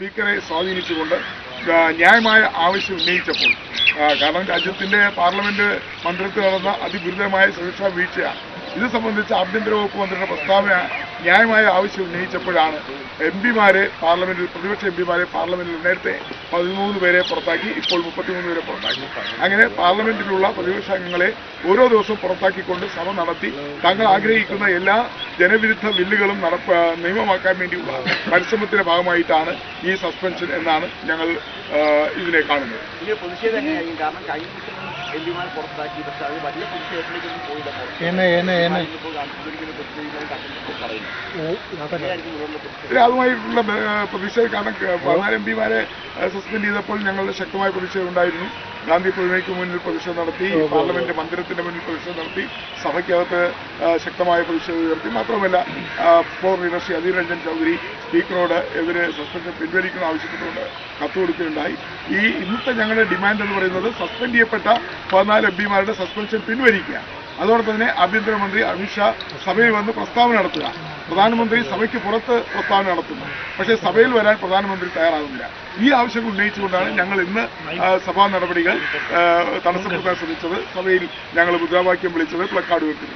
സ്പീക്കറെ സ്വാധീനിച്ചുകൊണ്ട് ന്യായമായ ആവശ്യം ഉന്നയിച്ചപ്പോൾ കാരണം രാജ്യത്തിന്റെ പാർലമെന്റ് മന്ദിരത്തിൽ നടന്ന അതിഗുരുതരമായ സുരക്ഷാ വീഴ്ചയാണ് ഇത് സംബന്ധിച്ച് ആഭ്യന്തര വകുപ്പ് മന്ത്രിയുടെ പ്രസ്താവന ന്യായമായ ആവശ്യം ഉന്നയിച്ചപ്പോഴാണ് എം പിമാരെ പാർലമെന്റിൽ പ്രതിപക്ഷ എം പിമാരെ പാർലമെന്റിൽ നേരത്തെ പതിമൂന്ന് പേരെ പുറത്താക്കി ഇപ്പോൾ മുപ്പത്തിമൂന്ന് പേരെ പുറത്താക്കി. അങ്ങനെ പാർലമെന്റിലുള്ള പ്രതിപക്ഷ അംഗങ്ങളെ ഓരോ ദിവസവും പുറത്താക്കിക്കൊണ്ട് സഭ നടത്തി താങ്കൾ ആഗ്രഹിക്കുന്ന എല്ലാ ജനവിരുദ്ധ ബില്ലുകളും നടപ്പ നിയമമാക്കാൻ വേണ്ടിയുള്ള പരിശ്രമത്തിന്റെ ഭാഗമായിട്ടാണ് ഈ സസ്പെൻഷൻ എന്നാണ് ഞങ്ങൾ ഇതിനെ കാണുന്നത്. ഇതിന്റെ പ്രതിഷേധം എങ്ങനെയായിരിക്കും കാരണം കഴിഞ്ഞ ദിവസം എം പിമാർ പുറത്താക്കി പക്ഷെ അത് വലിയ പ്രതിഷേധത്തിലേക്കൊന്നും പോയില്ല അതുമായിട്ടുള്ള പ്രതിഷേധം കാരണം പതിനാല് എം പിമാരെ സസ്പെൻഡ് ചെയ്തപ്പോൾ ഞങ്ങളുടെ ശക്തമായ പ്രതിഷേധം ഉണ്ടായിരുന്നു. ഗാന്ധി പ്രതിമയ്ക്ക് മുന്നിൽ പ്രതിഷേധം നടത്തി പാർലമെന്റ് മന്ദിരത്തിന്റെ മുന്നിൽ പ്രതിഷേധം നടത്തി സഭയ്ക്കകത്ത് ശക്തമായ പ്രതിഷേധം ഉയർത്തി. മാത്രമല്ല ഫോർ ലീഡർ ശ്രീ അധീർ രഞ്ജൻ ചൗധരി സ്പീക്കറോട് എതിരെ സസ്പെൻഷൻ പിൻവലിക്കണം ആവശ്യപ്പെട്ടുകൊണ്ട് കത്ത് കൊടുക്കുകയുണ്ടായി. ഈ ഇന്നത്തെ ഞങ്ങളുടെ ഡിമാൻഡ് എന്ന് പറയുന്നത് സസ്പെൻഡ് ചെയ്യപ്പെട്ട പതിനാല് എം പിമാരുടെ സസ്പെൻഷൻ പിൻവലിക്കുക. അതോടൊപ്പം തന്നെ ആഭ്യന്തരമന്ത്രി അമിത്ഷാ സഭയിൽ വന്ന് പ്രസ്താവന നടത്തുക. പ്രധാനമന്ത്രി സഭയ്ക്ക് പുറത്ത് പ്രസ്താവന നടത്തുന്നു. പക്ഷേ സഭയിൽ വരാൻ പ്രധാനമന്ത്രി തയ്യാറാകുന്നില്ല. ഈ ആവശ്യങ്ങൾ ഉന്നയിച്ചുകൊണ്ടാണ് ഞങ്ങൾ ഇന്ന് സഭാ നടപടികൾ തടസ്സപ്പെടുത്താൻ ശ്രമിച്ചത്. സഭയിൽ ഞങ്ങൾ മുദ്രാവാക്യം വിളിച്ചത് പ്ലക്കാർഡ് ഉയർത്തി